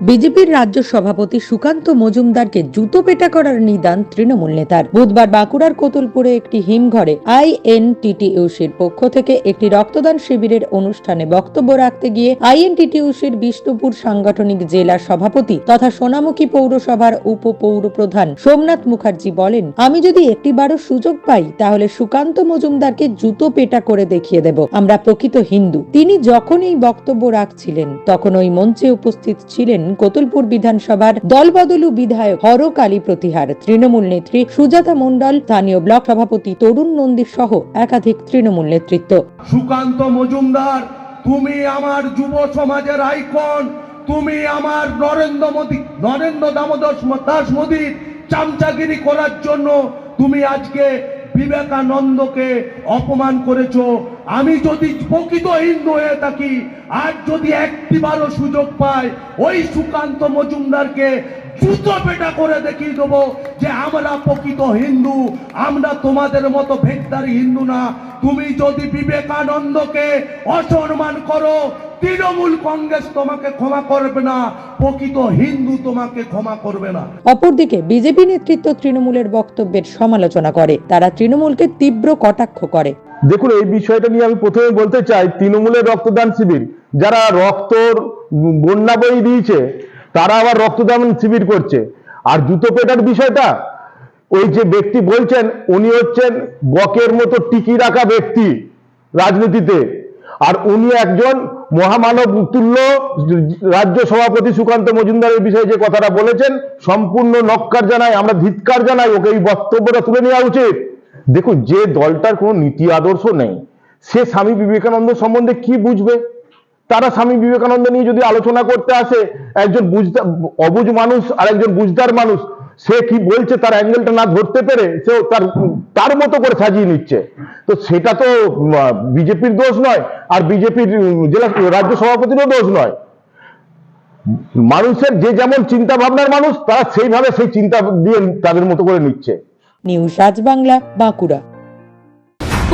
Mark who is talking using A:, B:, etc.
A: বিজেপির রাজ্য সভাপতি সুকান্ত মজুমদারকে জুতো পেটা করার নিদান তৃণমূল নেতার। বুধবার বাঁকুড়ার কোতুলপুরে একটি হিমঘরে আইএনটিটিইউসির পক্ষ থেকে একটি রক্তদান শিবিরের অনুষ্ঠানে বক্তব্য রাখতে গিয়ে আইএনটিটিইউসির বিষ্ণুপুর সাংগঠনিক জেলা সভাপতি তথা সোনামুখী পৌরসভার উপ পৌর সোমনাথ মুখার্জি বলেন, আমি যদি একটিবারও সুযোগ পাই, তাহলে সুকান্ত মজুমদারকে জুতো পেটা করে দেখিয়ে দেব। আমরা প্রকৃত হিন্দু। তিনি যখন এই বক্তব্য রাখছিলেন, তখন ওই মঞ্চে উপস্থিত ছিলেন কোতুলপুর বিধানসভার দলবদলু বিধায়ক হরকালী প্রতিহার, তৃণমূল নেত্রী সুজাতা মণ্ডল, স্থানীয় ব্লক সভাপতি তরুণ নন্দী সহ একাধিক তৃণমূল নেতৃত্ব।
B: সুকান্ত মজুমদার, তুমি আমার যুব সমাজের আইকন, তুমি আমার নরেন্দ্র মোদী, নরেন্দ্র দামোদর দাস মোদীর চামচাগিরি করার জন্য তুমি আজকে বিবেকানন্দকে অপমান করেছ। আমি যদি প্রকৃত হিন্দু হয়ে থাকি, আর যদি একটিবারও সুযোগ পাই, ওই সুকান্ত মজুমদারকে জুতো পেটা করে দেখিয়ে দেবো যে আমরা প্রকৃত হিন্দু, আমরা তোমাদের মতো ভেকদারি হিন্দু না। তুমি যদি বিবেকানন্দকে অসম্মান করো তৃণমূল কংগ্রেস তোমাকে ক্ষমা করবে না প্রকৃত হিন্দু তোমাকে ক্ষমা করবে না।
A: অপরদিকে বিজেপি নেতৃত্ব তৃণমূলের বক্তব্যের সমালোচনা করে। তারা তৃণমূলকে তীব্র কটাক্ষ করে।
C: দেখুন এই বিষয়টা নিয়ে আমি প্রথমে বলতে চাই তৃণমূলের রক্তদান শিবির যারা রক্তর বন্যা বই দিয়েছে তারা আবার রক্তদান শিবির করছে। আর জুতো পেটার বিষয়টা ওই যে ব্যক্তি বলছেন উনি হচ্ছেন বকের মতো টিকি রাখা ব্যক্তি রাজনীতিতে। আর উনি একজন মহামানব তুল্য রাজ্য সভাপতি সুকান্ত মজুমদারের বিষয়ে যে কথাটা বলেছেন, সম্পূর্ণ নক্কার জানাই, আমরা ধিৎকার জানাই, ওকে এই বক্তব্যটা তুলে নেওয়া উচিত। দেখুন, যে দলটার কোনো নীতি আদর্শ নেই, সে স্বামী বিবেকানন্দ সম্বন্ধে কি বুঝবে? তারা স্বামী বিবেকানন্দ নিয়ে যদি আলোচনা করতে আসে, একজন অবুঝ মানুষ আর একজন বুঝদার মানুষ, সে কি বলছে, তার অ্যাঙ্গেলটা না ধরতে পেরে সে তার তার মতো করে সাজিয়ে নিচ্ছে। তো সেটা তো বিজেপির দোষ নয়, আর বিজেপির জেলা, রাজ্য সভাপতিরও দোষ নয়। মানুষের যে যেমন চিন্তা ভাবনার মানুষ, তারা সেইভাবে সেই চিন্তা দিয়ে তাদের মতো করে নিচ্ছে।
A: নিউ সাজ বাংলা, বাঁকুড়া।